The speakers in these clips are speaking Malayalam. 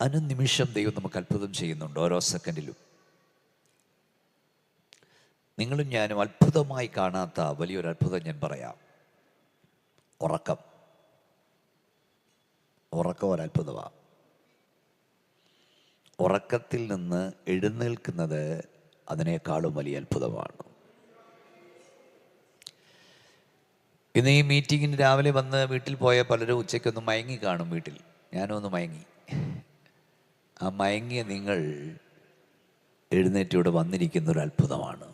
അനുനിമിഷം ദൈവം നമുക്ക് അത്ഭുതം ചെയ്യുന്നുണ്ട് ഓരോ സെക്കൻഡിലും. നിങ്ങളും ഞാനും അത്ഭുതമായി കാണാത്ത വലിയൊരു അത്ഭുതം ഞാൻ പറയാം. ഉറക്കം. ഉറക്കം ഒരത്ഭുതമാണ് ഉറക്കത്തിൽ നിന്ന് എഴുന്നേൽക്കുന്നത് അതിനേക്കാളും വലിയ അത്ഭുതമാണ്. ഇന്ന് ഈ മീറ്റിങ്ങിന് രാവിലെ വന്ന് വീട്ടിൽ പോയ പലരും ഉച്ചയ്ക്കൊന്ന് മയങ്ങി കാണും വീട്ടിൽ. ഞാനും ഒന്ന് മയങ്ങി. ആ മയങ്ങിയ നിങ്ങൾ എഴുന്നേറ്റ് ഇവിടെ വന്നിരിക്കുന്ന ഒരു അത്ഭുതമാണ്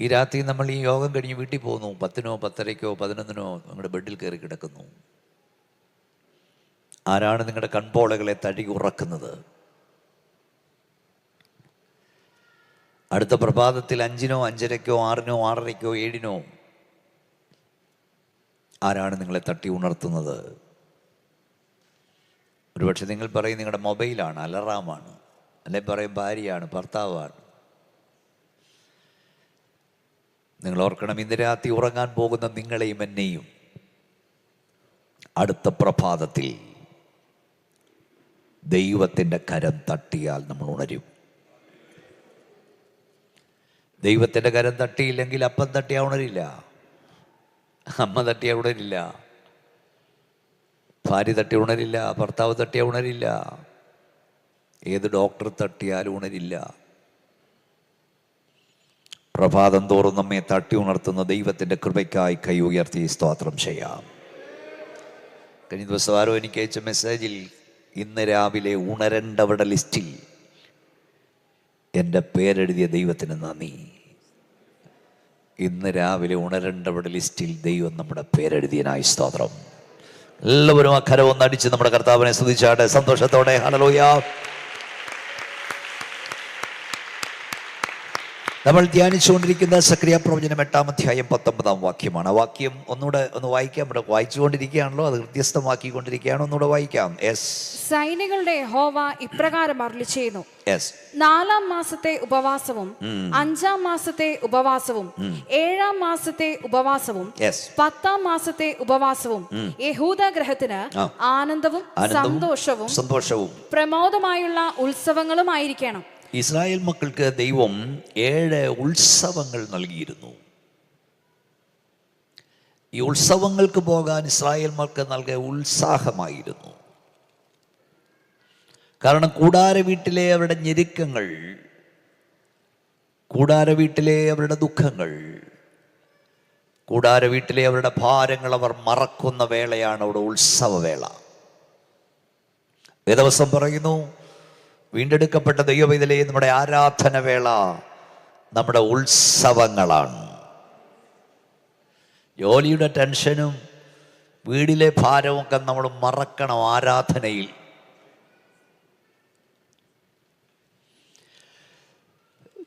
ഈ രാത്രി നമ്മൾ ഈ യോഗം കഴിഞ്ഞ് വീട്ടിൽ പോകുന്നു. പത്തിനോ പത്തരയ്ക്കോ പതിനൊന്നിനോ നിങ്ങളുടെ ബെഡിൽ കയറി കിടക്കുന്നു. ആരാണ് നിങ്ങളുടെ കൺപോളകളെ തടി ഉറക്കുന്നത്? അടുത്ത പ്രഭാതത്തിൽ അഞ്ചിനോ അഞ്ചരയ്ക്കോ ആറിനോ ആറരയ്ക്കോ ഏഴിനോ ആരാണ് നിങ്ങളെ തട്ടി ഉണർത്തുന്നത്? ഒരുപക്ഷെ നിങ്ങൾ പറയും നിങ്ങളുടെ മൊബൈലാണ് അലറാമാണ് അല്ലെ പറയും ഭാര്യയാണ് ഭർത്താവാണ്. നിങ്ങൾ ഓർക്കണം ഇന്ന് രാത്രി ഉറങ്ങാൻ പോകുന്ന നിങ്ങളെയും എന്നെയും അടുത്ത പ്രഭാതത്തിൽ ദൈവത്തിന്റെ കരം തട്ടിയാൽ നമ്മൾ ഉണരും. ദൈവത്തിന്റെ കരം തട്ടിയില്ലെങ്കിൽ അപ്പം തട്ടിയാ ഉണരില്ല. അമ്മ തട്ടിയാ ഉണരില്ല. ഭാര്യ തട്ടി ഉണരില്ല ഭർത്താവ് തട്ടിയാൽ ഉണരില്ല. ഏത് ഡോക്ടർ തട്ടിയാലും ഉണരില്ല. പ്രഭാതം തോറും നമ്മെ തട്ടി ഉണർത്തുന്ന ദൈവത്തിന്റെ കൃപയ്ക്കായി കൈ ഉയർത്തി സ്തോത്രം ചെയ്യാം. കഴിഞ്ഞ ദിവസം ആരോ എനിക്ക് അയച്ച മെസ്സേജിൽ ഇന്ന് രാവിലെ ഉണരേണ്ടവരുടെ ലിസ്റ്റിൽ എന്റെ പേരെഴുതിയ ദൈവത്തിന് നന്ദി. ഇന്ന് രാവിലെ ഉണരേണ്ടവരുടെ ലിസ്റ്റിൽ ദൈവം നമ്മുടെ പേരെഴുതിയനായി സ്തോത്രം. എല്ലാവരും ആ കരം ഒന്നടിച്ച് നമ്മുടെ കർത്താവിനെ സ്തുതിച്ചാട്ടെ. സന്തോഷത്തോടെ. ഹലലോയ നമ്മൾ ധ്യാനിച്ചുകൊണ്ടിരിക്കുന്ന സക്രിയ പ്രവചനം എട്ടാം അധ്യായം പത്തൊമ്പതാം വാക്യമാണ്. ആ വാക്യം ഒന്നുകൂടെ ഒന്ന് വായിക്കാം. ഇവിടെ വായിച്ചുകൊണ്ടിരിക്കുകയാണല്ലോ. അത് ഹൃദ്യസ്ഥമാക്കിക്കൊണ്ടിരിക്കുകയാണ് ഒന്നുകൂടെ വായിക്കാം. യെസ്. സൈനികളുടെ ഹോവ ഇപ്രകാരം അരുളി ചെയ്യുന്നു നാലാം മാസത്തെ ഉപവാസവും അഞ്ചാം മാസത്തെ ഉപവാസവും ഏഴാം മാസത്തെ ഉപവാസവും പത്താം മാസത്തെ ഉപവാസവും യഹൂദ ഗ്രഹത്തിന് ആനന്ദവും സന്തോഷവും സന്തോഷവും. പ്രമോദമായുള്ള ഉത്സവങ്ങളുമായിരിക്കണം. ഇസ്രായേൽ മക്കൾക്ക് ദൈവം ഏഴ് ഉത്സവങ്ങൾ നൽകിയിരുന്നു. ഈ ഉത്സവങ്ങൾക്ക് പോകാൻ ഇസ്രായേൽ മക്കൾക്ക് നൽകിയ ഉത്സാഹമായിരുന്നു. കാരണം കൂടാര വീട്ടിലെ അവരുടെ ഞെരുക്കങ്ങൾ കൂടാര വീട്ടിലെ അവരുടെ ദുഃഖങ്ങൾ കൂടാര വീട്ടിലെ അവരുടെ ഭാരങ്ങൾ അവർ മറക്കുന്ന വേളയാണ് അവിടെ ഉത്സവവേള. വേദവസം പറയുന്നു വീണ്ടെടുക്കപ്പെട്ട ദൈവവിതലേ നമ്മുടെ ആരാധനവേള നമ്മുടെ ഉത്സവങ്ങളാണ്. ജോലിയുടെ ടെൻഷനും വീടിലെ ഭാരവും ഭാരമൊക്കെ നമ്മൾ മറക്കണം ആരാധനയിൽ.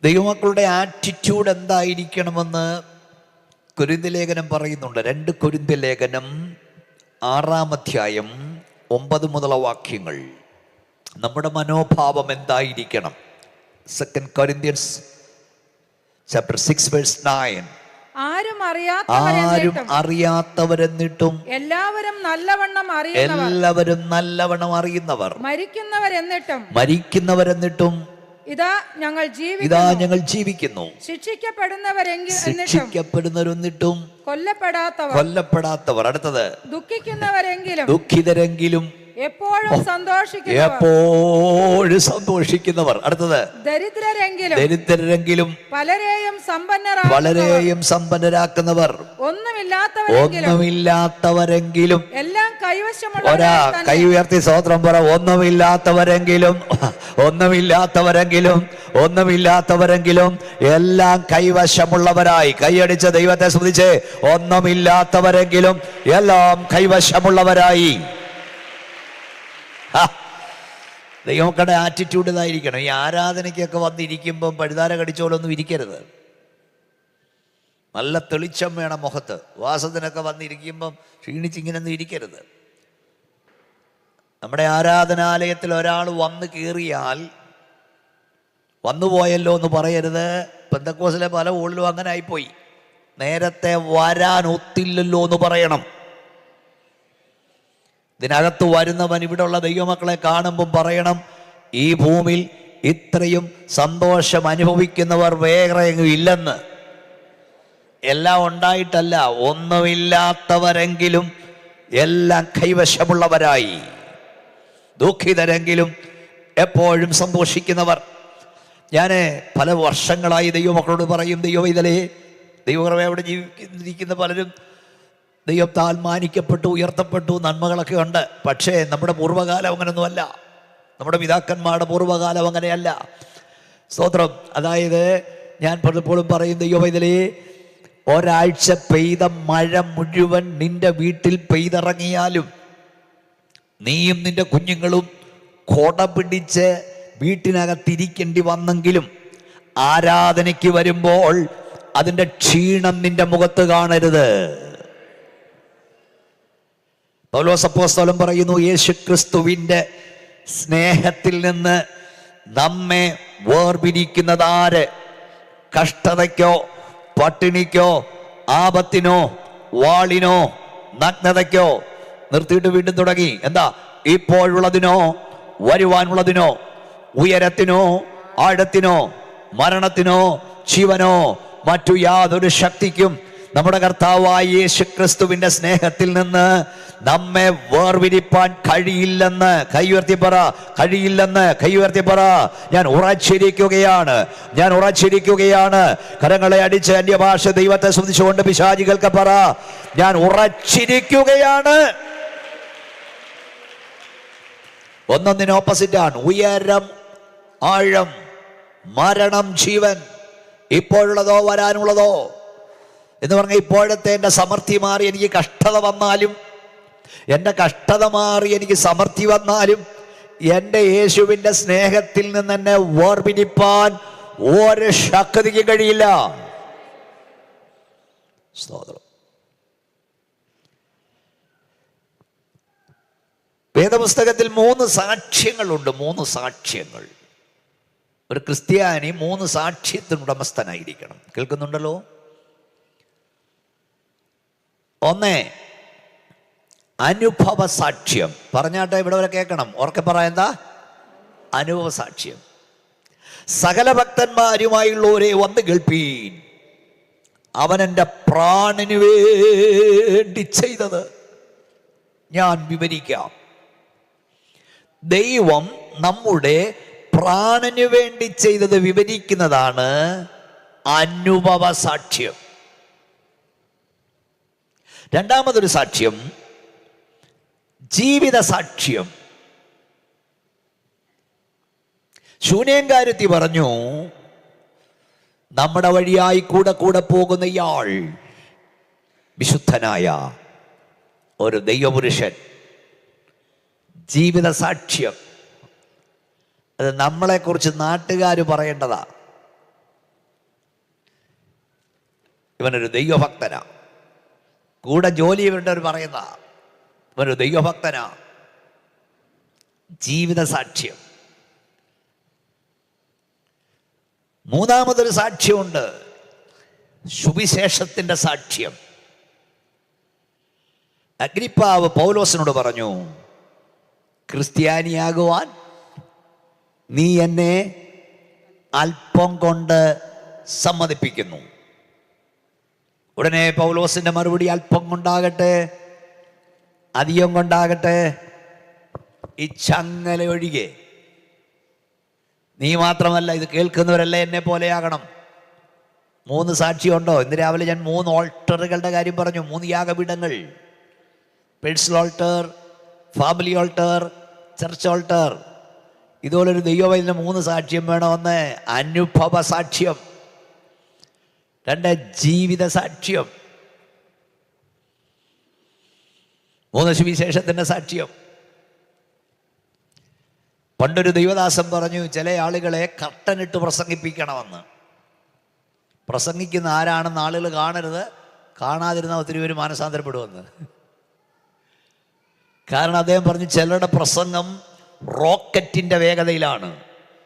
ദൈവമക്കളുടെ ആറ്റിറ്റ്യൂഡ് എന്തായിരിക്കണമെന്ന് കുരുന്തി ലേഖനം പറയുന്നുണ്ട്. രണ്ട് കുരുന്തി ലേഖനം ആറാം അധ്യായം ഒമ്പത് മുതല വാക്യങ്ങൾ. നമ്മുടെ മനോഭാവം എന്തായിരിക്കണം? Second Corinthians chapter six verse nine ആരും ആരും അറിയാത്തവരെന്നിട്ടും എല്ലാവരും നല്ലവണ്ണം അറിയുന്നവർ. എല്ലാവരും നല്ലവണ്ണം അറിയുന്നവർ. മരിക്കുന്നവരെന്നിട്ടും മരിക്കുന്നവരെന്നിട്ടും ഇതാ ഞങ്ങൾ ഇതാ ഞങ്ങൾ ജീവിക്കുന്നു. ശിക്ഷിക്കപ്പെടുന്നവരെങ്കിൽ ശിക്ഷിക്കപ്പെടുന്നവരെന്നിട്ടും കൊല്ലപ്പെടാത്തവർ. കൊല്ലപ്പെടാത്തവർ. അടുത്തത്. ദുഃഖിക്കുന്നവരെങ്കിലും. ദുഃഖിതരെങ്കിലും എപ്പോഴും സന്തോഷിക്കുന്നവർ. എപ്പോഴും സന്തോഷിക്കുന്നവർ. അടുത്തത്. ദരിദ്രരെങ്കിലും ദരിദ്രരെങ്കിലും പലരെയും സമ്പന്നരാക്കുന്നവർ. വളരെയും സമ്പന്നരാക്കുന്നവർ. ഒന്നുമില്ലാത്തവരെങ്കിലും ഒന്നുമില്ലാത്തവരെങ്കിലും എല്ലാം ഒരാ കൈ ഉയർത്തി സ്വോത്രം പറ. ഒന്നുമില്ലാത്തവരെങ്കിലും ഒന്നുമില്ലാത്തവരെങ്കിലും ഒന്നുമില്ലാത്തവരെങ്കിലും എല്ലാം കൈവശമുള്ളവരായി. കൈയടിച്ച ദൈവത്തെ ശ്രദ്ധിച്ച് ഒന്നുമില്ലാത്തവരെങ്കിലും എല്ലാം കൈവശമുള്ളവരായി. ദൈവമക്കളുടെ ആറ്റിറ്റ്യൂഡ് ഇതായിരിക്കണം. ഈ ആരാധനയ്ക്കൊക്കെ വന്നിരിക്കുമ്പം പഴുതാര കടിച്ചോളൊന്നും ഇരിക്കരുത്. നല്ല തെളിച്ചം വേണം മുഖത്ത്. വാസത്തിനൊക്കെ വന്നിരിക്കുമ്പം ക്ഷീണിച്ചിങ്ങനൊന്നും ഇരിക്കരുത്. നമ്മുടെ ആരാധനാലയത്തിൽ ഒരാൾ വന്ന് കയറിയാൽ വന്നുപോയല്ലോ എന്ന് പറയരുത്. പെന്തക്കോസിലെ പല ഊളിലും അങ്ങനെ ആയിപ്പോയി. നേരത്തെ വരാൻ ഒത്തില്ലല്ലോ എന്ന് പറയണം. ഇതിനകത്ത് വരുന്നവൻ ഇവിടെയുള്ള ദൈവമക്കളെ കാണുമ്പോൾ പറയണം ഈ ഭൂമിയിൽ ഇത്രയും സന്തോഷം അനുഭവിക്കുന്നവർ വേറെ ഇല്ലെന്ന്. എല്ലാം ഉണ്ടായിട്ടല്ല ഒന്നുമില്ലാത്തവരെങ്കിലും എല്ലാം കൈവശമുള്ളവരായി. ദുഃഖിതരെങ്കിലും എപ്പോഴും സന്തോഷിക്കുന്നവർ. ഞാൻ പല വർഷങ്ങളായി ദൈവമക്കളോട് പറയും ദൈവം ഇതലേ ദൈവകർമ്മ അവിടെ ജീവിക്കുന്ന പലരും ദൈവത്താൽ മാനിക്കപ്പെട്ടു ഉയർത്തപ്പെട്ടു നന്മകളൊക്കെ ഉണ്ട്. പക്ഷേ നമ്മുടെ പൂർവകാലം അങ്ങനെയൊന്നുമല്ല നമ്മുടെ പിതാക്കന്മാരുടെ പൂർവകാലം അങ്ങനെയല്ല. സ്തോത്രം. അതായത് ഞാൻ പലപ്പോഴും പറയും ദൈവ ഇതിലെ ഒരാഴ്ച പെയ്ത മഴ മുഴുവൻ നിന്റെ വീട്ടിൽ പെയ്തിറങ്ങിയാലും നീയും നിന്റെ കുഞ്ഞുങ്ങളും കൊട പിടിച്ച് വീട്ടിനകത്തിരിക്കേണ്ടി വന്നെങ്കിലും ആരാധനയ്ക്ക് വരുമ്പോൾ അതിന്റെ ക്ഷീണം നിന്റെ മുഖത്ത് കാണരുത്. പൗലോസപ്പോസ്തലം പറയുന്നു യേശു ക്രിസ്തുവിന്റെ സ്നേഹത്തിൽ നിന്ന് നമ്മെ വേർപിരിക്കുന്നതാര് കഷ്ടതയ്ക്കോ പട്ടിണിക്കോ ആപത്തിനോ വാളിനോ നഗ്നതയ്ക്കോ? നിർത്തിയിട്ട് വീണ്ടും തുടങ്ങി. എന്താ? ഇപ്പോഴുള്ളതിനോ വരുവാനുള്ളതിനോ ഉയരത്തിനോ ആഴത്തിനോ മരണത്തിനോ ജീവനോ മറ്റു യാതൊരു ശക്തിക്കും നമ്മുടെ കർത്താവായ യേശു ക്രിസ്തുവിന്റെ സ്നേഹത്തിൽ നിന്ന് നമ്മെ വേർവിരിപ്പാൻ കഴിയില്ലെന്ന്. കൈയുയർത്തി പറ. കഴിയില്ലെന്ന്. കൈയുയർത്തി പറ. ഞാൻ ഉറച്ചിരിക്കുകയാണ്. ഞാൻ ഉറച്ചിരിക്കുകയാണ്. കരങ്ങളെ അടിച്ച് അന്യഭാഷ ദൈവത്തെ ശ്രദ്ധിച്ചുകൊണ്ട് പിശാചികൾക്ക് പറ. ഞാൻ ഉറച്ചിരിക്കുകയാണ്. ഒന്നൊന്നിന് ഓപ്പോസിറ്റ് ആണ്. ഉയരം ആഴം മരണം ജീവൻ. ഇപ്പോഴുള്ളതോ വരാനുള്ളതോ എന്ന് പറഞ്ഞാൽ ഇപ്പോഴത്തെ എന്റെ സമൃദ്ധി മാറി എനിക്ക് കഷ്ടത വന്നാലും എന്റെ കഷ്ടത മാറി എനിക്ക് സമൃദ്ധി വന്നാലും എന്റെ യേശുവിന്റെ സ്നേഹത്തിൽ നിന്ന് എന്നെ ഓർമ്മിപ്പാൻ ഒരു ശക്തിക്ക് കഴിയില്ല. സ്തോത്രം. വേദപുസ്തകത്തിൽ മൂന്ന് സാക്ഷ്യങ്ങളുണ്ട് മൂന്ന് സാക്ഷ്യങ്ങൾ. ഒരു ക്രിസ്ത്യാനി മൂന്ന് സാക്ഷ്യത്തിന് ഉടമസ്ഥനായിരിക്കണം കേൾക്കുന്നുണ്ടല്ലോ? ഒന്ന് അനുഭവ സാക്ഷ്യം പറഞ്ഞാട്ടെ ഇവിടെ വരെ കേൾക്കണം. ഓർക്കെ പറ എന്താ? അനുഭവ സാക്ഷ്യം സകല ഭക്തന്മാരുമായുള്ളവരെ വന്ന് കേൾപ്പീൻ. അവൻ എന്റെ പ്രാണന് വേണ്ടി ചെയ്തത്. ഞാൻ വിവരിക്കാം. ദൈവം നമ്മുടെ പ്രാണന് വേണ്ടി ചെയ്തത് വിവരിക്കുന്നതാണ് അനുഭവ സാക്ഷ്യം രണ്ടാമതൊരു സാക്ഷ്യം ജീവിത സാക്ഷ്യം. ശൂന്യങ്കാരുത്തി പറഞ്ഞു നമ്മുടെ വഴിയായി കൂടെ കൂടെ പോകുന്ന ഇയാൾ വിശുദ്ധനായ ഒരു ദൈവപുരുഷൻ. ജീവിത സാക്ഷ്യം. അത് നമ്മളെക്കുറിച്ച് നാട്ടുകാർ പറയേണ്ടതാ. ഇവനൊരു ദൈവഭക്തനാ. കൂടെ ജോലി ചെയ്യേണ്ടവർ പറയുന്ന ഒരു ദൈവഭക്തനാ. ജീവിത സാക്ഷ്യം. മൂന്നാമതൊരു സാക്ഷ്യമുണ്ട്. സുവിശേഷത്തിന്റെ സാക്ഷ്യം. അഗ്നിപ്പാവ് പൗലോസിനോട് പറഞ്ഞു ക്രിസ്ത്യാനിയാകുവാൻ നീ എന്നെ അല്പം കൊണ്ട് സമ്മതിപ്പിക്കുന്നു. ഉടനെ പൗലോസിന്റെ മറുപടി അല്പം കൊണ്ടാകട്ടെ അധികം കൊണ്ടാകട്ടെ. ഈ ചങ്ങല ഒഴികെ നീ മാത്രമല്ല ഇത് കേൾക്കുന്നവരല്ല എന്നെ പോലെയാകണം മൂന്ന് സാക്ഷിയുണ്ടോ? ഇന്ന് രാവിലെ ഞാൻ മൂന്ന് ഓൾട്ടറുകളുടെ കാര്യം പറഞ്ഞു. മൂന്ന് യാഗപീഠങ്ങൾ. Personal altar family altar church altar ഇതുപോലൊരു ദൈവവൈദ്യ മൂന്ന് സാക്ഷ്യം വേണമെന്ന് അനുഭവ സാക്ഷ്യം രണ്ട് ജീവിത സാക്ഷ്യം. മൂന്ന് സുവിശേഷത്തിന്റെ സാക്ഷ്യം. പണ്ടൊരു ദൈവദാസൻ പറഞ്ഞു ചില ആളുകളെ കട്ടനിട്ട് പ്രസംഗിപ്പിക്കണമെന്ന്. പ്രസംഗിക്കുന്ന ആരാണെന്ന് ആളുകൾ കാണരുത്. കാണാതിരുന്ന ഒത്തിരി പേര് മാനസാന്തരപ്പെടുമെന്ന്. കാരണം അദ്ദേഹം പറഞ്ഞു ചിലരുടെ പ്രസംഗം റോക്കറ്റിന്റെ വേഗതയിലാണ്.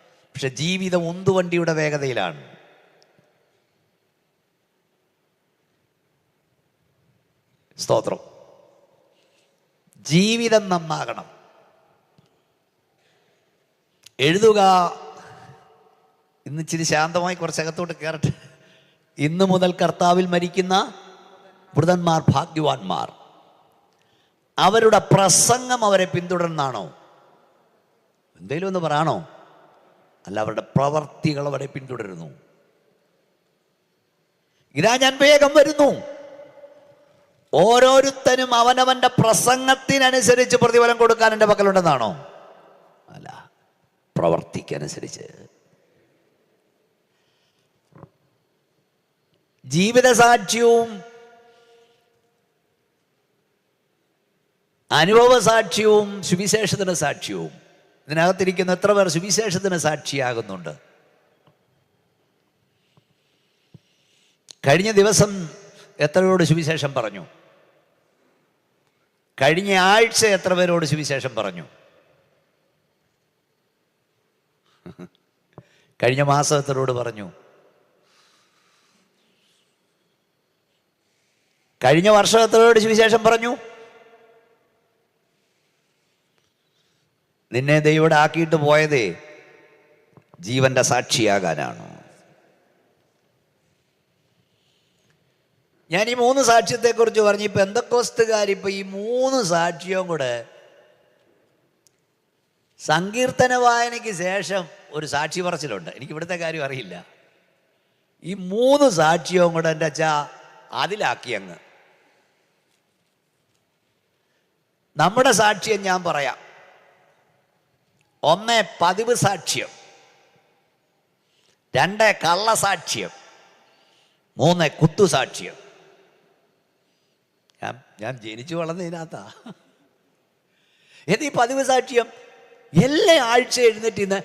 പക്ഷെ ജീവിതം ഉന്തുവണ്ടിയുടെ വേഗതയിലാണ്. സ്തോത്രം. ജീവിതം നന്നാകണം. എഴുതുക. ഇന്ന് ഇച്ചിരി ശാന്തമായി കുറച്ചകത്തോട്ട് കയറട്ടെ. ഇന്ന് മുതൽ കർത്താവിൽ മരിക്കുന്ന വൃതന്മാർ ഭാഗ്യവാന്മാർ. അവരുടെ പ്രസംഗം അവരെ പിന്തുടർന്നാണോ? എന്തേലും ഒന്ന് പറയണോ? അല്ല അവരുടെ പ്രവർത്തികൾ അവരെ പിന്തുടരുന്നു. ഇതാ ഞാൻ വേഗം വരുന്നു. ഓരോരുത്തനും അവനവന്റെ പ്രസംഗത്തിനനുസരിച്ച് പ്രതിഫലം കൊടുക്കാൻ എന്റെ പക്കലുണ്ടെന്നാണോ? അല്ല പ്രവർത്തിക്കനുസരിച്ച്. ജീവിത സാക്ഷ്യവും അനുഭവ സാക്ഷ്യവും സുവിശേഷത്തിന് സാക്ഷ്യവും. ഇതിനകത്തിരിക്കുന്ന എത്ര പേർ സുവിശേഷത്തിന് സാക്ഷിയാകുന്നുണ്ട്? കഴിഞ്ഞ ദിവസം എത്രയോട് സുവിശേഷം പറഞ്ഞു? കഴിഞ്ഞ ആഴ്ച എത്ര പേരോട് സുവിശേഷം പറഞ്ഞു? കഴിഞ്ഞ മാസം എത്രയോട് പറഞ്ഞു? കഴിഞ്ഞ വർഷം എത്രയോട് സുവിശേഷം പറഞ്ഞു? നിന്നെ ദൈവം ആക്കിയിട്ട് പോയതേ ജീവന്റെ സാക്ഷിയാകാനാണ്. ഞാൻ ഈ മൂന്ന് സാക്ഷ്യത്തെക്കുറിച്ച് പറഞ്ഞു. ഇപ്പം എന്തൊക്കോസ്തുകാരിപ്പോൾ ഈ മൂന്ന് സാക്ഷ്യവും കൂടെ സങ്കീർത്തന വായനയ്ക്ക് ശേഷം ഒരു സാക്ഷി പറച്ചിലുണ്ട്. എനിക്ക് ഇവിടുത്തെ കാര്യം അറിയില്ല. ഈ മൂന്ന് സാക്ഷ്യവും കൂടെ എന്റെ അച്ഛാ അതിലാക്കി അങ്ങ്. നമ്മുടെ സാക്ഷ്യം ഞാൻ പറയാം. ഒന്ന് പതിവ് സാക്ഷ്യം. രണ്ട് കള്ളസാക്ഷ്യം. മൂന്ന് കുത്തുസാക്ഷ്യം ഞാൻ ജനിച്ചു വളർന്നതിനകത്താ. എന്നീ പതിവ് സാക്ഷ്യം എല്ലാ ആഴ്ച എഴുന്നേറ്റ് ഇന്ന്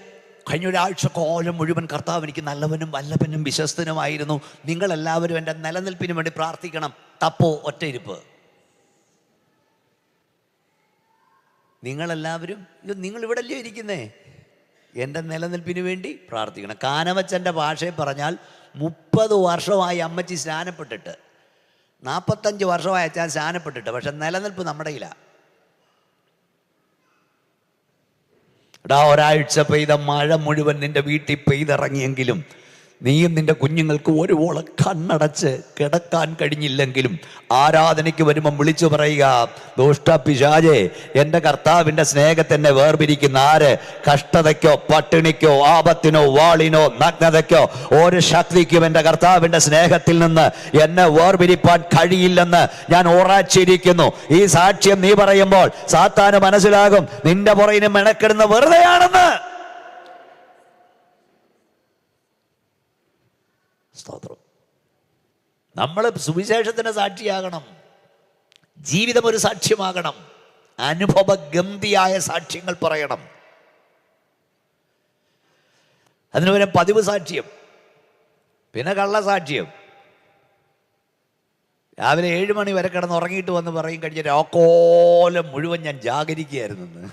കഴിഞ്ഞ ഒരാഴ്ച കോലം മുഴുവൻ കർത്താവ് എനിക്ക് നല്ലവനും വല്ലവനും വിശ്വസ്തനുമായിരുന്നു. നിങ്ങളെല്ലാവരും എന്റെ നിലനിൽപ്പിന് വേണ്ടി പ്രാർത്ഥിക്കണം. തപ്പോ ഒറ്റയിരുപ്പ്. നിങ്ങളെല്ലാവരും ഇത് അല്ലേ ഇരിക്കുന്നേ? എന്റെ നിലനിൽപ്പിന് വേണ്ടി പ്രാർത്ഥിക്കണം. കാനവച്ചന്റെ ഭാഷയിൽ പറഞ്ഞാൽ മുപ്പത് വർഷമായി അമ്മച്ചി സ്നാനപ്പെട്ടിട്ട് നാൽപ്പത്തഞ്ച് വർഷമായി അച്ഛൻ സ്നാനപ്പെട്ടിട്ട് പക്ഷെ നിലനിൽപ്പ് നമ്മുടെ ഇല്ല എടാ ഒരാഴ്ച പെയ്ത മഴ മുഴുവൻ നിന്റെ വീട്ടിൽ പെയ്തിറങ്ങിയെങ്കിലും നീയും നിന്റെ കുഞ്ഞുങ്ങൾക്ക് ഒരു ഓള കണ്ണടച്ച് കിടക്കാൻ കഴിഞ്ഞില്ലെങ്കിലും ആരാധനയ്ക്ക് വരുമ്പം വിളിച്ചു പറയുക ദുഷ്ട പിശാജെ എന്റെ കർത്താവിന്റെ സ്നേഹത്തെന്നെ വേർപിരിക്കുന്ന ആര്? കഷ്ടതയ്ക്കോ പട്ടിണിക്കോ ആപത്തിനോ വാളിനോ നഗ്നതയ്ക്കോ ഒരു ശക്തിക്കും എന്റെ കർത്താവിന്റെ സ്നേഹത്തിൽ നിന്ന് എന്നെ വേർപിരിപ്പാൻ കഴിയില്ലെന്ന് ഞാൻ ഉറച്ചിരിക്കുന്നു. ഈ സാക്ഷ്യം നീ പറയുമ്പോൾ സാത്താന് മനസ്സിലാകും നിന്റെ പുറയിന് മെനക്കെടുന്ന വെറുതെയാണെന്ന്. സ്തോത്രം. നമ്മൾ സുവിശേഷത്തിന് സാക്ഷിയാകണം. ജീവിതം ഒരു സാക്ഷ്യമാകണം. അനുഭവഗന്ധിയായ സാക്ഷ്യങ്ങൾ പറയണം. അതിന് പകരം പതിവ് സാക്ഷ്യം. പിന്നെ കള്ളസാക്ഷ്യം രാവിലെ ഏഴ് മണി വരെ കിടന്ന് ഉറങ്ങിയിട്ട് വന്ന് പറയും കഴിഞ്ഞ രാക്കോലം മുഴുവൻ ഞാൻ ജാഗരിക്കുകയായിരുന്നു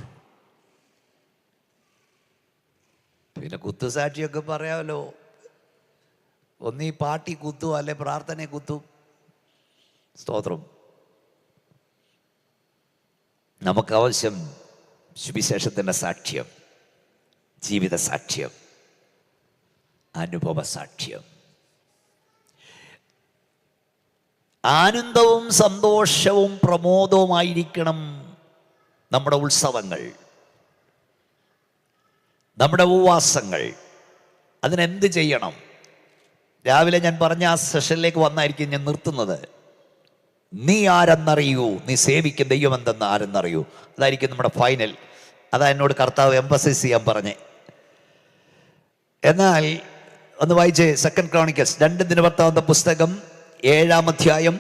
പിന്നെ കുത്തുസാക്ഷിയൊക്കെ പറയാമല്ലോ. ഒന്ന് പാട്ടി കുത്തും അല്ലെ പ്രാർത്ഥനയെ കുത്തും. സ്തോത്രം. നമുക്ക് ആവശ്യം സുവിശേഷത്തിന്റെ സാക്ഷ്യം ജീവിത സാക്ഷ്യം അനുഭവ സാക്ഷ്യം. ആനന്ദവും സന്തോഷവും പ്രമോദവുമായിരിക്കണം നമ്മുടെ ഉത്സവങ്ങൾ നമ്മുടെ ഉപവാസങ്ങൾ. അതിനെന്ത് ചെയ്യണം? രാവിലെ ഞാൻ പറഞ്ഞ ആ സെഷനിലേക്ക് വന്നായിരിക്കും ഞാൻ നിർത്തുന്നത്. നീ ആരെന്നറിയൂ? നീ സേവിക്കും ദൈവം എന്തെന്ന് ആരെന്നറിയൂ? അതായിരിക്കും നമ്മുടെ ഫൈനൽ അതാ എന്നോട് കർത്താവ് എംബസൈസ് ചെയ്യാൻ പറഞ്ഞേ. എന്നാൽ ഒന്ന് വായിച്ചേ സെക്കൻഡ് ക്രോണിക്കൽസ് രണ്ട് ദിനവൃത്താന്ത പുസ്തകം ഏഴാം അധ്യായം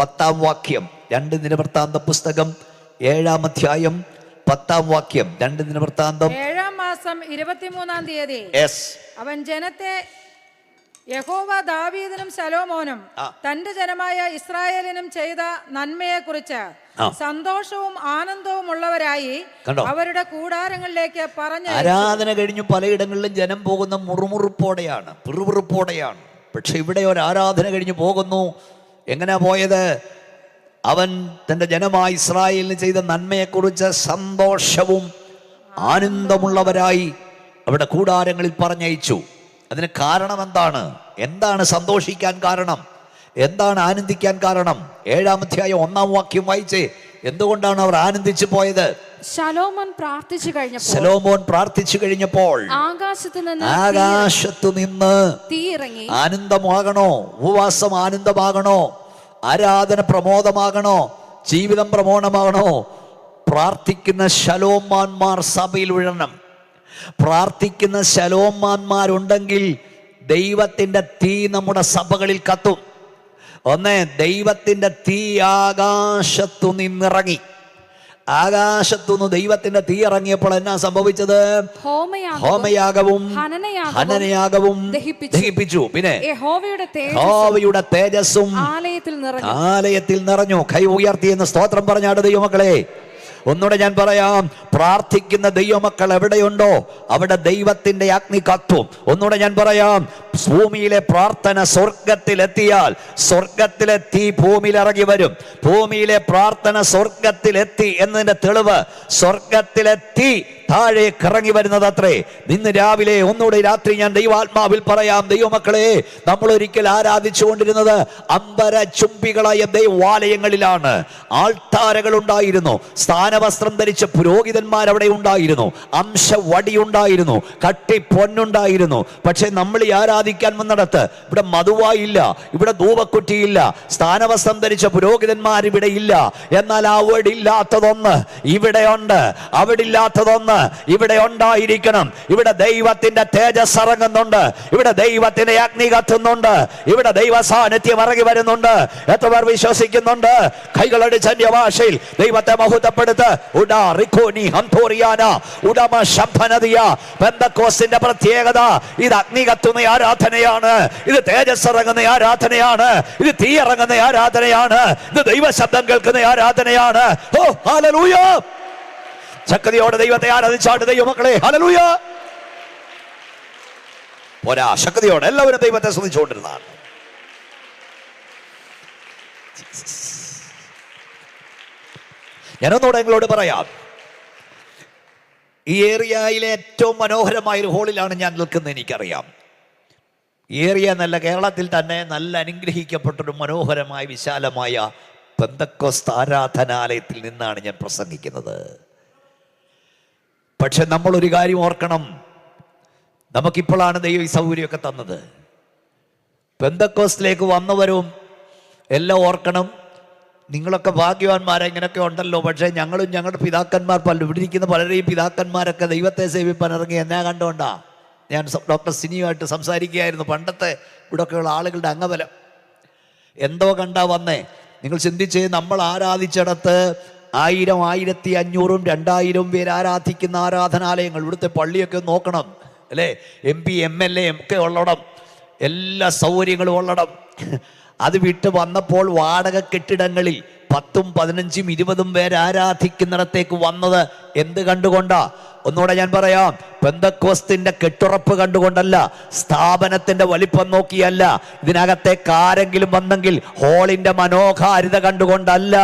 പത്താം വാക്യം. രണ്ട് ദിനവൃത്താന്ത പുസ്തകം ഏഴാം അധ്യായം പത്താം വാക്യം. രണ്ട് ദിനവൃത്താന്തം ഏഴാം മാസം ഇരുപത്തിമൂന്നാം തീയതി. അവൻ ജനത്തെ യഹോവ ദാവീദിനും ശലോമോനും തന്റെ ജനമായ ഇസ്രായേലിനും ചെയ്ത നന്മയെ കുറിച്ച് സന്തോഷവും ആനന്ദവും ഉള്ളവരായി അവരുടെ കൂടാരങ്ങളിലേക്ക് പറഞ്ഞു ആരാധന കഴിഞ്ഞു പലയിടങ്ങളിലും ജനം പോകുന്ന മുറുമുറുപ്പോടെയാണ് പിറുപിറുപ്പോടെയാണ്. പക്ഷെ ഇവിടെ ഒരു ആരാധന കഴിഞ്ഞു പോകുന്നു. എങ്ങനെ പോയത്? അവൻ തന്റെ ജനമായ ഇസ്രായേലിന് ചെയ്ത നന്മയെക്കുറിച്ച് സന്തോഷവും ആനന്ദമുള്ളവരായി അവിടെ കൂടാരങ്ങളിൽ പറഞ്ഞയച്ചു. അതിന് കാരണം എന്താണ്? എന്താണ് സന്തോഷിക്കാൻ കാരണം? എന്താണ് ആനന്ദിക്കാൻ കാരണം? ഏഴാമധ്യായ ഒന്നാം വാക്യം വായിച്ചേ എന്തുകൊണ്ടാണ് അവർ ആനന്ദിച്ചു പോയത്? ശലോമോൻ പ്രാർത്ഥിച്ചു കഴിഞ്ഞപ്പോൾ ശലോമോൻ പ്രാർത്ഥിച്ചു കഴിഞ്ഞപ്പോൾ ആകാശത്ത് നിന്ന് ആകാശത്തു നിന്ന് തീ ഇറങ്ങി. ആനന്ദമാകണോ? ഉപവാസം ആനന്ദമാകണോ? ആരാധന പ്രമോദമാകണോ? ജീവിതം പ്രമോദമാകണോ? പ്രാർത്ഥിക്കുന്ന ശലോമാന്മാർ സഭയിൽ വിഴണം പ്രാർത്ഥിക്കുന്ന ശലോമാന്മാരുണ്ടെങ്കിൽ ദൈവത്തിന്റെ തീ നമ്മുടെ സഭകളിൽ കത്തും. ഒന്ന് ദൈവത്തിന്റെ തീ ആകാശത്തു നിന്നിറങ്ങി. ആകാശത്തുനിന്ന് ദൈവത്തിന്റെ തീ ഇറങ്ങിയപ്പോൾ എന്നാ സംഭവിച്ചത്? ഹോമയാഗവും ഹനനയാഗവും ദഹിപ്പിച്ചു. പിന്നെ ഹോവയുടെ തേജസ്സും ആലയത്തിൽ നിറഞ്ഞു. ആലയത്തിൽ നിറഞ്ഞു. കൈ ഉയർത്തി എന്ന് സ്തോത്രം പറഞ്ഞാട് ദൈവമക്കളെ ഒന്നുകൂടെ ഞാൻ പറയാം. പ്രാർത്ഥിക്കുന്ന ദൈവമക്കൾ എവിടെയുണ്ടോ അവിടെ ദൈവത്തിന്റെ അഗ്നി കത്തും. ഒന്നുകൂടെ ഞാൻ പറയാം. ഭൂമിയിലെ പ്രാർത്ഥന സ്വർഗത്തിലെത്തിയാൽ സ്വർഗത്തിലെ തീ ഭൂമിയിൽ ഇറങ്ങി വരും. ഭൂമിയിലെ പ്രാർത്ഥന സ്വർഗത്തിലെത്തി എന്നതിന്റെ തെളിവ് സ്വർഗത്തിലെ തീ താഴേക്ക് ഇറങ്ങി വരുന്നത് അത്രേ. ഇന്ന് രാവിലെ ഒന്നുകൂടെ രാത്രി ഞാൻ ദൈവാത്മാവിൽ പറയാം ദൈവമക്കളെ നമ്മൾ ഒരിക്കൽ ആരാധിച്ചുകൊണ്ടിരുന്നത് അമ്പര ചുംബികളായ ദൈവാലയങ്ങളിലാണ്. ആൾത്താരകൾ ഉണ്ടായിരുന്നു. സ്ഥാനവസ്ത്രം ധരിച്ച പുരോഹിതന്മാർ അവിടെ ഉണ്ടായിരുന്നു. അംശവടി ഉണ്ടായിരുന്നു കട്ടി പൊന്നുണ്ടായിരുന്നു പക്ഷേ നമ്മൾ ഈ ആരാധിക്കാൻ വന്നിടത്ത് ഇവിടെ മധുവായില്ല ഇവിടെ ധൂപക്കുറ്റിയില്ല സ്ഥാനവസ്ത്രം ധരിച്ച പുരോഹിതന്മാർ ഇവിടെ ഇല്ല. എന്നാൽ അവിടെ ഇല്ലാത്തതൊന്ന് ഇവിടെ ഉണ്ട് അവിടെ ഇല്ലാത്തതൊന്ന് ഇവിടെ ഉണ്ടായിരിക്കണം. ഇവിടെ ദൈവത്തിന്റെ തേജസ് ഇറങ്ങുന്നുണ്ട്. ഇവിടെ ദൈവത്തിന്റെ അഗ്നി കത്തുന്നുണ്ട്. ഇവിടെ ദൈവ സാന്നിധ്യം ഇറങ്ങി വരുന്നുണ്ട്. എത്ര പേർ വിശ്വസിക്കുന്നുണ്ട്? കൈകളടിച്ച ഭാഷയിൽ ദൈവത്തെ മഹത്വപ്പെടുത്ത് ഉടാ റിക്കോനി ഹംതോറിയാന ഉടമ ശബ്ദനദിയ ബന്ധക്കോസിന്റെ പ്രത്യേകത ഇത് അഗ്നി കത്തുന്ന ആരാധനയാണ് ഇത് തേജസ് ഇറങ്ങുന്ന ആരാധനയാണ് ഇത് തീ ഇറങ്ങുന്ന ആരാധനയാണ് ഇത് ദൈവ ശബ്ദം കേൾക്കുന്ന ആരാധനയാണ്. ഓ ഹല്ലേലൂയ! ശക്തിയോടെ ദൈവത്തെ ആരാധിച്ചാട്ട് ദൈവമക്കളെ ഹലലൂയ പോരാ ശക്തിയോടെ എല്ലാവരും ദൈവത്തെ ശ്രദ്ധിച്ചുകൊണ്ടിരുന്നതാണ് ഞാനൊന്നുകൂടെ നിങ്ങളോട് പറയാം. ഈ ഏരിയയിലെ ഏറ്റവും മനോഹരമായ ഒരു ഹോളിലാണ് ഞാൻ നിൽക്കുന്നത് എനിക്കറിയാം. ഈ ഏരിയ നല്ല കേരളത്തിൽ തന്നെ നല്ല അനുഗ്രഹിക്കപ്പെട്ടൊരു മനോഹരമായ വിശാലമായ പെന്തക്കോസ് ആരാധനാലയത്തിൽ നിന്നാണ് ഞാൻ പ്രസംഗിക്കുന്നത്. പക്ഷെ നമ്മൾ ഒരു കാര്യം ഓർക്കണം. നമുക്കിപ്പോഴാണ് ദൈവം ഈ സൗകര്യമൊക്കെ തന്നത്. പെന്തക്കോസ്റ്റിലേക്ക് വന്നവരും എല്ലാം ഓർക്കണം. നിങ്ങളൊക്കെ ഭാഗ്യവാന്മാരെ ഇങ്ങനെയൊക്കെ ഉണ്ടല്ലോ. പക്ഷേ ഞങ്ങളും ഞങ്ങളുടെ പിതാക്കന്മാർ പല ഇവിടെ ഇരിക്കുന്ന പലരെയും പിതാക്കന്മാരൊക്കെ ദൈവത്തെ സേവിപ്പാൻ ഇറങ്ങി എന്നാ കണ്ടുകൊണ്ടാ ഞാൻ ഡോക്ടർ സിനിയുമായിട്ട് സംസാരിക്കുകയായിരുന്നു പണ്ടത്തെ ഇവിടെയൊക്കെയുള്ള ആളുകളുടെ അംഗബലം. എന്തോ കണ്ടാ വന്നേ. നിങ്ങൾ ചിന്തിച്ച് നമ്മൾ ആരാധിച്ചിടത്ത് ആയിരം ആയിരത്തി അഞ്ഞൂറും രണ്ടായിരം പേര് ആരാധിക്കുന്ന ആരാധനാലയങ്ങൾ. ഇവിടുത്തെ പള്ളിയൊക്കെ നോക്കണം അല്ലേ? M P M L A ഒക്കെ ഉള്ളടം. എല്ലാ സൗകര്യങ്ങളും ഉള്ളടം. അത് വിട്ട് വന്നപ്പോൾ വാടക കെട്ടിടങ്ങളിൽ പത്തും പതിനഞ്ചും ഇരുപതും പേര് ആരാധിക്കുന്നിടത്തേക്ക് വന്നത് എന്ത് കണ്ടുകൊണ്ടാ? ഒന്നുകൂടെ ഞാൻ പറയാം. പെന്തക്വസ്തിന്റെ കെട്ടുറപ്പ് കണ്ടുകൊണ്ടല്ല സ്ഥാപനത്തിന്റെ വലിപ്പം നോക്കിയല്ല ഇതിനകത്തേക്ക് ആരെങ്കിലും വന്നെങ്കിൽ ഹോളിന്റെ മനോഹാരിത കണ്ടുകൊണ്ടല്ല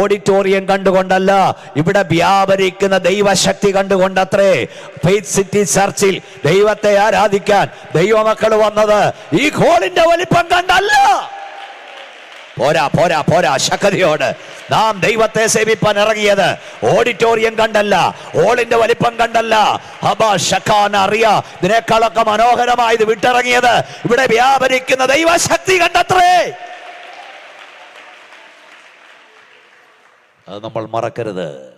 ഓഡിറ്റോറിയം കണ്ടുകൊണ്ടല്ല ഇവിടെ വ്യാപരിക്കുന്ന ദൈവശക്തി കണ്ടുകൊണ്ടത്രേ. ഫെയ്ത്ത് സിറ്റി ചർച്ചിൽ ദൈവത്തെ ആരാധിക്കാൻ ദൈവമക്കൾ വന്നത് ഈ ഹോളിന്റെ വലിപ്പം കണ്ടല്ല. പോരാ പോരാ പോരാ ശക്തിയോട്. നാം ദൈവത്തെ സേവിപ്പാൻ ഇറങ്ങിയത് ഓഡിറ്റോറിയം കണ്ടല്ല ഓളിന്റെ വലിപ്പം കണ്ടല്ല. അറിയ ഇതിനേക്കാളൊക്കെ മനോഹരമായത് വിട്ടിറങ്ങിയത്. ഇവിടെ വ്യാപരിക്കുന്ന ദൈവശക്തി കണ്ടത്രേ. അത് നമ്മൾ മറക്കരുത്.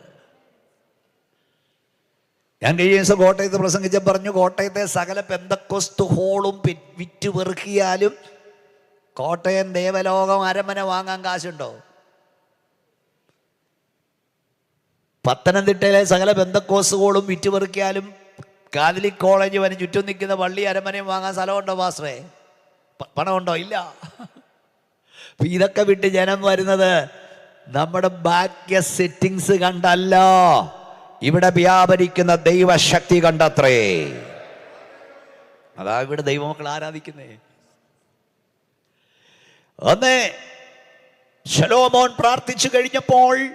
ഞാൻ കഴിഞ്ഞ ദിവസം കോട്ടയത്ത് പ്രസംഗിച്ച പറഞ്ഞു കോട്ടയത്തെ സകല പെന്തക്കൊസ്തു ഹോളും വിറ്റ് വെറുക്കിയാലും കോട്ടയം ദേവലോകം അരമന വാങ്ങാൻ കാശുണ്ടോ? പത്തനംതിട്ടയിലെ സകല ബന്ധക്കോസുകളും വിറ്റുപെറുക്കിയാലും കാതലിക് കോളേജ് വരെ ചുറ്റും നിൽക്കുന്ന പള്ളി അരമനയും വാങ്ങാൻ സ്ഥലമുണ്ടോ പാസ്റ്ററേ? പണമുണ്ടോ? ഇല്ല. ഇതൊക്കെ വിട്ട് ജനം വരുന്നത് നമ്മുടെ ബാക്യ സെറ്റിങ്സ് കണ്ടല്ല. ഇവിടെ വ്യാപരിക്കുന്ന ദൈവശക്തി കണ്ടത്രേ. അതാ ഇവിടെ ദൈവമക്കൾ ആരാധിക്കുന്നേ? ഒന്ന് ശലോമോൻ പ്രാർത്ഥിച്ചു കഴിഞ്ഞപ്പോൾ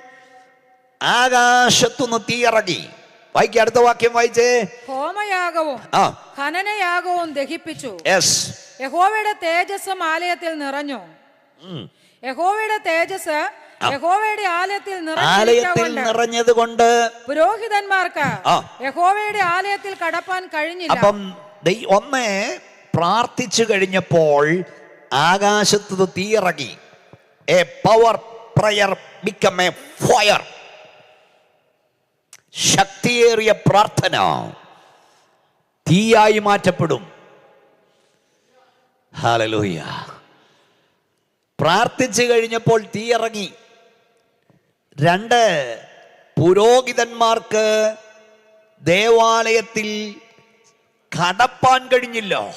ആകാശത്തുനിന്ന് തീയിറങ്ങി വായിക്കുക അടുത്ത വാക്യം വായിച്ചേ. ഹോമയാഗവും ആ. ഖനനയാഗവും ദഹിപ്പിച്ചു. യഹോവയുടെ തേജസ് ആലയത്തിൽ നിറഞ്ഞു. യഹോവയുടെ തേജസ് യഹോവയുടെ ആലയത്തിൽ ആലയത്തിൽ നിറഞ്ഞത് കൊണ്ട് പുരോഹിതന്മാർക്ക് യഹോവയുടെ ആലയത്തിൽ കടപ്പാൻ കഴിഞ്ഞില്ല. അപ്പം ഒന്ന് പ്രാർത്ഥിച്ചു കഴിഞ്ഞപ്പോൾ ആകാശത്ത് തീയിറങ്ങി. A power prayer become a fire ശക്തിയേറിയ പ്രാർത്ഥന. തീയായി മാറ്റപ്പെടും. ഹാലലൂയ പ്രാർത്ഥിച്ചു കഴിഞ്ഞപ്പോൾ തീയിറങ്ങി. രണ്ട് പുരോഹിതന്മാർക്ക് ദേവാലയത്തിൽ കടപ്പാൻ കഴിഞ്ഞില്ല.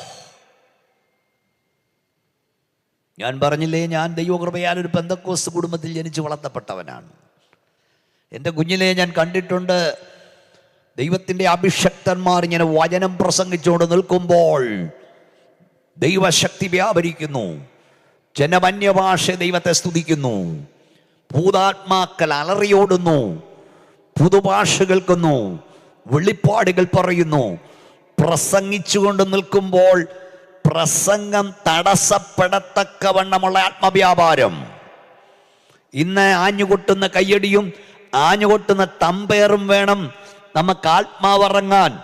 ഞാൻ പറഞ്ഞില്ലേ ഞാൻ ദൈവകൃപയാൽ ഒരു പെന്തക്കോസ് കുടുംബത്തിൽ ജനിച്ച് വളർത്തപ്പെട്ടവനാണ്. എന്റെ കുഞ്ഞിലെ ഞാൻ കണ്ടിട്ടുണ്ട്. ദൈവത്തിന്റെ അഭിഷക്തന്മാർ ഇങ്ങനെ വചനം പ്രസംഗിച്ചുകൊണ്ട് നിൽക്കുമ്പോൾ ദൈവശക്തി വ്യാപരിക്കുന്നു. ജനമന്യഭാഷ ദൈവത്തെ സ്തുതിക്കുന്നു. ഭൂതാത്മാക്കൾ അലറിയോടുന്നു. പുതുഭാഷ കേൾക്കുന്നു വെളിപ്പാടുകൾ പറയുന്നു. പ്രസംഗിച്ചുകൊണ്ട് നിൽക്കുമ്പോൾ പ്രസംഗം തടസ്സപ്പെടത്തക്കവണ്ണമുള്ള ആത്മവ്യാപാരം. ഇന്ന് ആഞ്ഞുകൊട്ടുന്ന കയ്യടിയും ആഞ്ഞുകൊട്ടുന്ന തമ്പേറും വേണം നമുക്ക് ആത്മാവറങ്ങാൻ.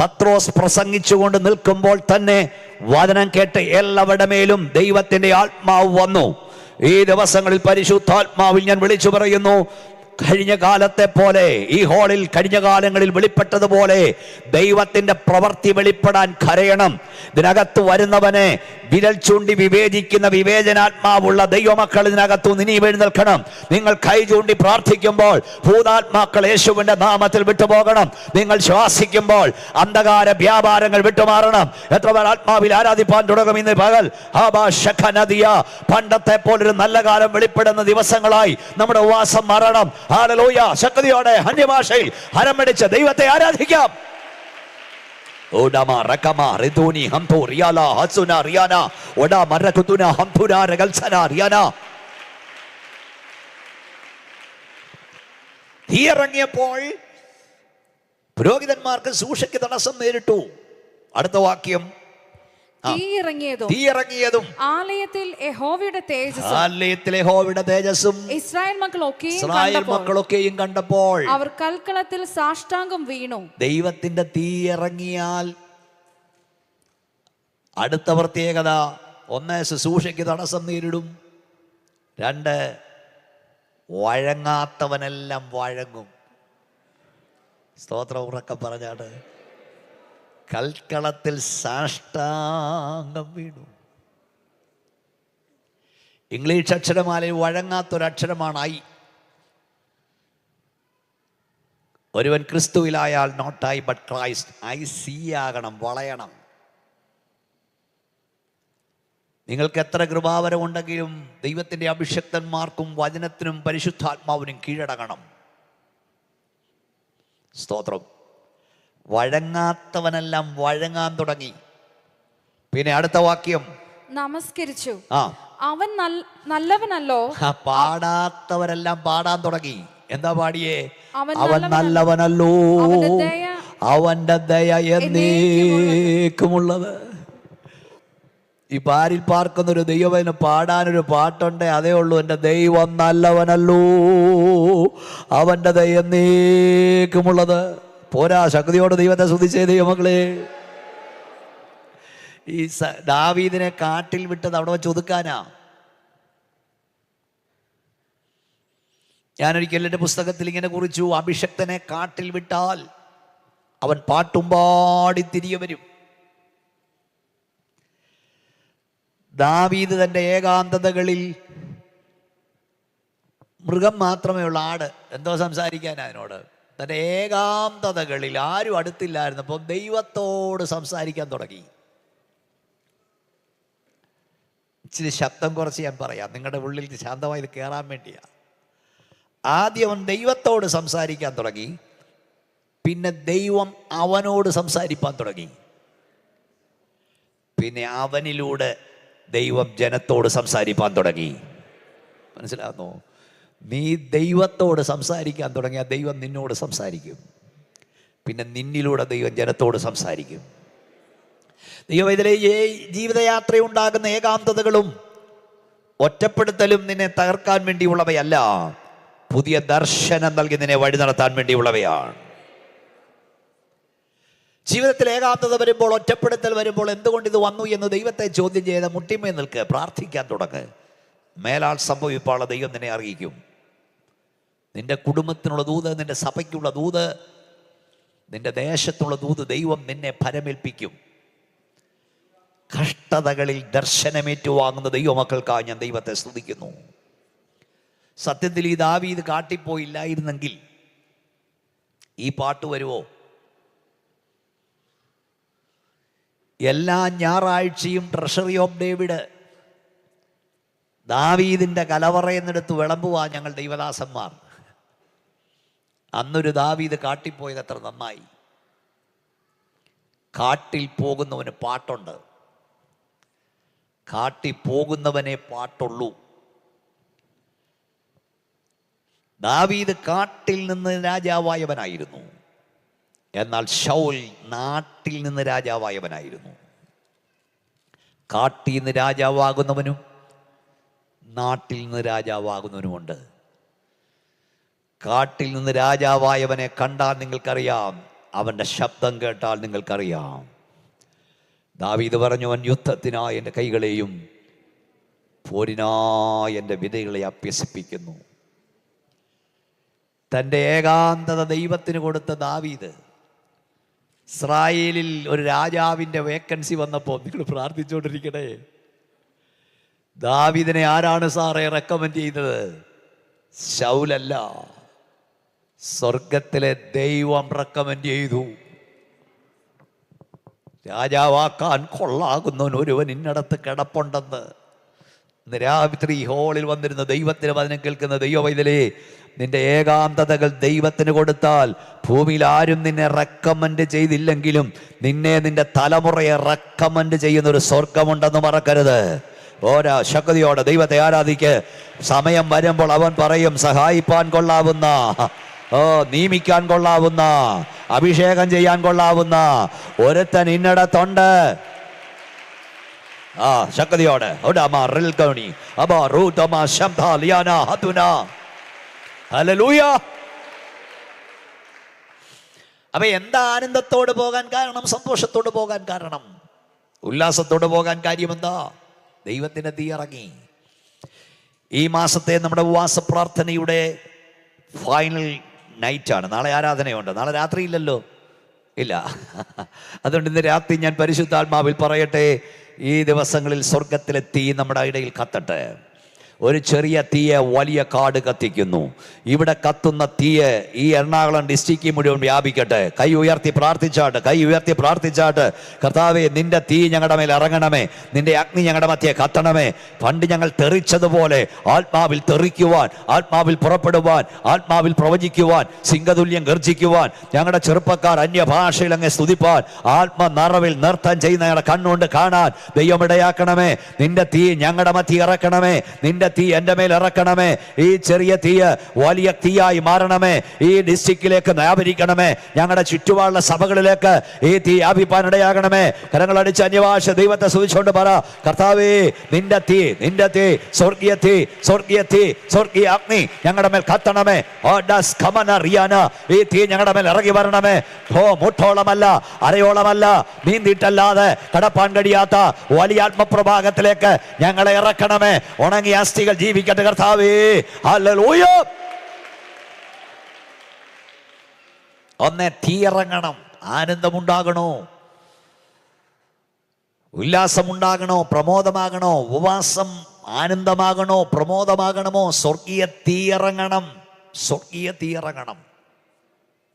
പത്രോസ് പ്രസംഗിച്ചുകൊണ്ട് നിൽക്കുമ്പോൾ തന്നെ വചനം കേട്ട് എല്ലാവരുടെ മേലും ദൈവത്തിന്റെ ആത്മാവ് വന്നു. ഈ ദിവസങ്ങളിൽ പരിശുദ്ധാത്മാവിൽ ഞാൻ വിളിച്ചു പറയുന്നു കഴിഞ്ഞ കാലത്തെ പോലെ ഈ ഹാളിൽ കഴിഞ്ഞ കാലങ്ങളിൽ വെളിപ്പെട്ടതുപോലെ ദൈവത്തിന്റെ പ്രവൃത്തി വെളിപ്പെടാൻ കരയണം. ഇതിനകത്ത് വരുന്നവനെ വിരൽ ചൂണ്ടി വിവേചിക്കുന്ന വിവേചനാത്മാവുള്ള ദൈവമക്കൾ ഇതിനകത്തു ഇനി എഴുന്നേൽക്കണം. നിങ്ങൾ കൈ ചൂണ്ടി പ്രാർത്ഥിക്കുമ്പോൾ ഭൂതാത്മാക്കൾ യേശുവിന്റെ നാമത്തിൽ വിട്ടുപോകണം. നിങ്ങൾ ശ്വാസിക്കുമ്പോൾ അന്ധകാര വ്യാപാരങ്ങൾ വിട്ടുമാറണം. എത്ര പേർ ആത്മാവിൽ ആരാധിപ്പാൻ തുടങ്ങും ഇന്ന് പകൽ? പണ്ടത്തെ പോലൊരു നല്ല കാലം വെളിപ്പെടുന്ന ദിവസങ്ങളായി നമ്മുടെ ഉപവാസം മാറണം. ഹാലലോയ ശക്തിയോടെ അന്യഭാഷയിൽ ഹരമടിച്ച് ദൈവത്തെ ആരാധിക്കാം. ഓഡാമ റക്കമ റിദൂനി ഹംതു റിയാല ഹസുന റിയാന ഓഡാ മറകുതുന ഹംതുന റിയാന. തീ പുരോഹിതന്മാർക്ക് സൂക്ഷയ്ക്ക് തടസ്സം നേരിട്ടു. അടുത്ത വാക്യം ആലയത്തിൽ യഹോവയുടെ തേജസ് ആലയത്തിലെ ഹോവിടെ തേജസ്സും ഇസ്രായേൽ മക്കളൊക്കെ ഇസ്രായേൽ മക്കളൊക്കെയും കണ്ടപ്പോൾ അവർ കൽക്കളത്തിൽ സാഷ്ടാംഗം വീണു. ദൈവത്തിന്റെ തീ ഇറങ്ങിയാൽ അടുത്ത പ്രത്യേകത ഒന്ന് ശുശ്രൂഷയ്ക്ക് തടസ്സം നേരിടും രണ്ട് വഴങ്ങാത്തവനെല്ലാം വഴങ്ങും. സ്തോത്രം ഉറക്കം പറഞ്ഞാണ് കൽക്കളത്തിൽ സാഷ്ടാംഗം വീണു. ഇംഗ്ലീഷ് അക്ഷരമാലയിൽ വഴങ്ങാത്തൊരക്ഷരമാണ് ഐ. ഒരുവൻ ക്രിസ്തുവിലായാൽ not I but Christ I C ആകണം വളയണം. നിങ്ങൾക്ക് എത്ര കൃപാവരമുണ്ടെങ്കിലും ദൈവത്തിന്റെ അഭിഷക്തന്മാർക്കും വചനത്തിനും പരിശുദ്ധാത്മാവിനും കീഴടങ്ങണം. സ്തോത്രം. വഴങ്ങാത്തവനെല്ലാം വഴങ്ങാൻ തുടങ്ങി. പിന്നെ അടുത്ത വാക്യം. നമസ്കരിച്ചു. ആ. അവൻ നല്ലവനല്ലോ. പാടാത്തവരെല്ലാം പാടാൻ തുടങ്ങി. എന്താ പാടിയേ? അവൻ നല്ലവനല്ലോ. അവന്റെ ദയ എന്നേക്കുമുള്ളത്. ഈ പാരിൽ പാർക്കുന്ന ഒരു ദൈവത്തിന് പാടാനൊരു പാട്ടുണ്ട് അതേ ഉള്ളൂ. എന്റെ ദൈവം നല്ലവനല്ലോ. അവന്റെ ദയ എന്നേക്കുമുള്ളത്. പോരാ ശക്തിയോട് ദൈവത്തെ ശ്രദ്ധിച്ചേ ദൈവമക്കളെ. ഈ ദാവീദിനെ കാട്ടിൽ വിട്ടത് അവിടെ വെച്ച് ഒതുക്കാനാ? ഞാനൊരിക്കൽ എന്റെ പുസ്തകത്തിൽ ഇങ്ങനെ കുറിച്ചു അഭിഷക്തനെ കാട്ടിൽ വിട്ടാൽ അവൻ പാട്ടും പാടി തിരികെ വരും. ദാവീദ് തന്റെ ഏകാന്തതകളിൽ മൃഗം മാത്രമേ ഉള്ള ആട്. എന്തോ സംസാരിക്കാൻ അതിനോട് തന്റെ ഏകാന്തതകളിൽ ആരും അടുത്തില്ലായിരുന്നപ്പം ദൈവത്തോട് സംസാരിക്കാൻ തുടങ്ങി. ഇച്ചിരി ശബ്ദം കുറച്ച് ഞാൻ പറയാം. നിങ്ങളുടെ ഉള്ളിൽ ശാന്തമായി ഇത് കയറാൻ വേണ്ടിയാണ് ആദ്യം അവൻ ദൈവത്തോട് സംസാരിക്കാൻ തുടങ്ങി. പിന്നെ ദൈവം അവനോട് സംസാരിപ്പാൻ തുടങ്ങി. പിന്നെ അവനിലൂടെ ദൈവം ജനത്തോട് സംസാരിപ്പാൻ തുടങ്ങി. മനസ്സിലാകുന്നു നീ ദൈവത്തോട് സംസാരിക്കാൻ തുടങ്ങിയാൽ ദൈവം നിന്നോട് സംസാരിക്കും. പിന്നെ നിന്നിലൂടെ ദൈവം ജനത്തോട് സംസാരിക്കും. ദൈവം ഇതിലെ ജീവിതയാത്ര ജീവിതയാത്രയുണ്ടാകുന്ന ഏകാന്തതകളും ഒറ്റപ്പെടുത്തലും നിന്നെ തകർക്കാൻ വേണ്ടിയുള്ളവയല്ല. പുതിയ ദർശനം നൽകി നിന്നെ വഴി നടത്താൻ വേണ്ടിയുള്ളവയാണ്. ജീവിതത്തിൽ ഏകാന്തത വരുമ്പോൾ ഒറ്റപ്പെടുത്തൽ വരുമ്പോൾ എന്തുകൊണ്ട് ഇത് വന്നു എന്ന് ദൈവത്തെ ചോദ്യം ചെയ്ത് മുട്ടിമേ നിൽക്ക് പ്രാർത്ഥിക്കാൻ തുടങ്ങ്. മേലാൽ സംഭവിപ്പാള ദൈവം നിന്നെ അറിയിക്കും. നിന്റെ കുടുംബത്തിനുള്ള ദൂത് നിന്റെ സഭയ്ക്കുള്ള ദൂത് നിന്റെ ദേശത്തുള്ള ദൂത് ദൈവം നിന്നെ ഫലമേൽപ്പിക്കും കഷ്ടതകളിൽ ദർശനമേറ്റുവാങ്ങുന്ന ദൈവമക്കൾക്കായി ഞാൻ ദൈവത്തെ സ്തുതിക്കുന്നു. സത്യത്തിൽ ഈ ദാവീത് കാട്ടിപ്പോയില്ലായിരുന്നെങ്കിൽ ഈ പാട്ട് വരുമോ എല്ലാ ഞായറാഴ്ചയും ട്രഷറി ഓഫ് ഡേവിഡ് ദാവീദിന്റെ കലവറയെന്നെടുത്ത് വിളമ്പുവാ ഞങ്ങൾ ദൈവദാസന്മാർ. അന്നൊരു ദാവീദ് കാട്ടിപ്പോയത് എത്ര നന്നായി. കാട്ടിൽ പോകുന്നവന് പാട്ടുണ്ട്. കാട്ടിൽ പോകുന്നവനെ പാട്ടുള്ളൂ. ദാവീദ് കാട്ടിൽ നിന്ന് രാജാവായവനായിരുന്നു. എന്നാൽ ഷൗൽ നാട്ടിൽ നിന്ന് രാജാവായവനായിരുന്നു. കാട്ടിൽ നിന്ന് രാജാവാകുന്നവനും നാട്ടിൽ നിന്ന് രാജാവാകുന്നവനുമുണ്ട്. കാട്ടിൽ നിന്ന് രാജാവായവനെ കണ്ടാൽ നിങ്ങൾക്കറിയാം. അവന്റെ ശബ്ദം കേട്ടാൽ നിങ്ങൾക്കറിയാം. ദാവീദ് പറഞ്ഞു അവൻ യുദ്ധത്തിനായി എന്റെ കൈകളെയും പോരിനായി എന്റെ വിധകളെ അഭ്യസിപ്പിക്കുന്നു. തന്റെ ഏകാന്തത ദൈവത്തിന് കൊടുത്ത ദാവീദ് ഇസ്രായേലിൽ ഒരു രാജാവിന്റെ വേക്കൻസി വന്നപ്പോൾ നിങ്ങൾ പ്രാർത്ഥിച്ചുകൊണ്ടിരിക്കണേ. ദാവീദിനെ ആരാണ് സാറെ റെക്കമെൻഡ് ചെയ്തത്? ശൗലല്ല. സ്വർഗത്തിലെ ദൈവം റെക്കമെൻഡ് ചെയ്തു. രാജാവാക്കാൻ കൊള്ളാകുന്നവൻ ഒരുവൻ ഇന്നടത്ത് കിടപ്പുണ്ടെന്ന്. രാത്രി ഹോളിൽ വന്നിരുന്ന ദൈവത്തിന് വചനം കേൾക്കുന്ന ദൈവവൈതലേ നിന്റെ ഏകാന്തതകൾ ദൈവത്തിന് കൊടുത്താൽ ഭൂമിയിൽ ആരും നിന്നെ റെക്കമെൻഡ് ചെയ്തില്ലെങ്കിലും നിന്നെ നിന്റെ തലമുറയെ റെക്കമെൻഡ് ചെയ്യുന്ന ഒരു സ്വർഗമുണ്ടെന്ന് മറക്കരുത്. ഓരോ ശക്തിയോടെ ദൈവത്തെ ആരാധിക്ക്. സമയം വരുമ്പോൾ അവൻ പറയും സഹായിപ്പാൻ കൊള്ളാവുന്ന ഓ നിയമിക്കാൻ കൊള്ളാവുന്ന അഭിഷേകം ചെയ്യാൻ കൊള്ളാവുന്ന ഒരുത്തൻ ഇന്നിടത്തുണ്ട്. ആ ശക്തിയോടെ. റിൽക്കണി അബ അപ്പൊ എന്താ ആനന്ദത്തോട് പോകാൻ കാരണം സന്തോഷത്തോട് പോകാൻ കാരണം? ഉല്ലാസത്തോട് പോകാൻ കാര്യം എന്താ ദൈവത്തിന്റെ തീ ഇറങ്ങി ഈ മാസത്തെ നമ്മുടെ ഉപവാസ പ്രാർത്ഥനയുടെ ഫൈനൽ നൈറ്റാണ് നാളെ ആരാധനയുണ്ട്? നാളെ രാത്രിയില്ലല്ലോ? ഇല്ല. അതുകൊണ്ട് ഇന്ന് രാത്രി ഞാൻ പരിശുദ്ധാത്മാവിൽ പറയട്ടെ ഈ ദിവസങ്ങളിൽ സ്വർഗത്തിലെ തീ നമ്മുടെ ഇടയിൽ കത്തട്ടെ. ഒരു ചെറിയ തീയെ വലിയ കാട് കത്തിക്കുന്നു. ഇവിടെ കത്തുന്ന തീയെ ഈ എറണാകുളം ഡിസ്ട്രിക്റ്റ് മുഴുവൻ വ്യാപിക്കട്ടെ. കൈ ഉയർത്തി പ്രാർത്ഥിച്ചാട്ട് കൈ ഉയർത്തി പ്രാർത്ഥിച്ചാട്ട് കർത്താവെ നിന്റെ തീ ഞങ്ങളുടെ മേൽ ഇറങ്ങണമേ. നിന്റെ അഗ്നി ഞങ്ങളുടെ മധ്യേ കത്തണമേ. പണ്ട് ഞങ്ങൾ തെറിച്ചതുപോലെ ആത്മാവിൽ തെറിക്കുവാൻ ആത്മാവിൽ പുറപ്പെടുവാൻ ആത്മാവിൽ പ്രവചിക്കുവാൻ സിംഗതുല്യം ഗർജിക്കുവാൻ ഞങ്ങളുടെ ചെറുപ്പക്കാർ അന്യഭാഷയിൽ അങ്ങ് സ്തുതിപ്പാൻ ആത്മ നിറവിൽ നൃത്തം ചെയ്യുന്ന ഞങ്ങളുടെ കണ്ണുകൊണ്ട് കാണാൻ ദൈവമിടയാക്കണമേ നിന്റെ തീ ഞങ്ങളുടെ മധ്യ ഇറക്കണമേ. നിന്റെ തീ എന്റെ മേൽ ഇറക്കണമേ. ഈ ചെറിയ തീ വലിയ തീയായി മാറണമേ. ഈ ഡിസ്ട്രിക്റ്റിലേക്ക് വ്യാപരിക്കണമേ ഞങ്ങളുടെ ചുറ്റുപാടുള്ള സഭകളിലേക്ക് ഈ തീ വ്യാപിപ്പാനിടയാകണമേ കരങ്ങളടിച്ച് അന്യഭാഷ ദൈവത്തെ സൂചിച്ചുകൊണ്ട് പറ. കർത്താവേ നിന്റെ തീ നിന്റെ തീ സ്വർഗീയ തീ സ്വർഗീയ തീ സ്വർഗീയ അഗ്നി ഞങ്ങളുടെ മേൽ കത്തണമേ. ഓ ഡസ് കമന റിയാന. ഈ തീ ഞങ്ങളുടെ മേൽ ഇറങ്ങി വരണമേ. ഓ മുട്ടോളമല്ല അരയോളമല്ല നീന്തിയിട്ടല്ലാതെ കടപ്പാൻ കഴിയാത്ത വലിയ ആത്മപ്രഭാഗത്തിലേക്ക് ഞങ്ങളെ ഇറക്കണമേ. ഉണങ്ങിയ അസ്ഥികൾ ജീവിക്കട്ടെ കർത്താവേ. ഹല്ലേലൂയ. ഒന്ന് തീയിറങ്ങണം. ആനന്ദമുണ്ടാകണോ? ഉല്ലാസമുണ്ടാകണോ? പ്രമോദമാകണോ? ഉപവാസം ആനന്ദമാകണോ? പ്രമോദമാകണമോ? സ്വർഗീയ തീയിറങ്ങണം. സ്വർഗീയ തീയിറങ്ങണം.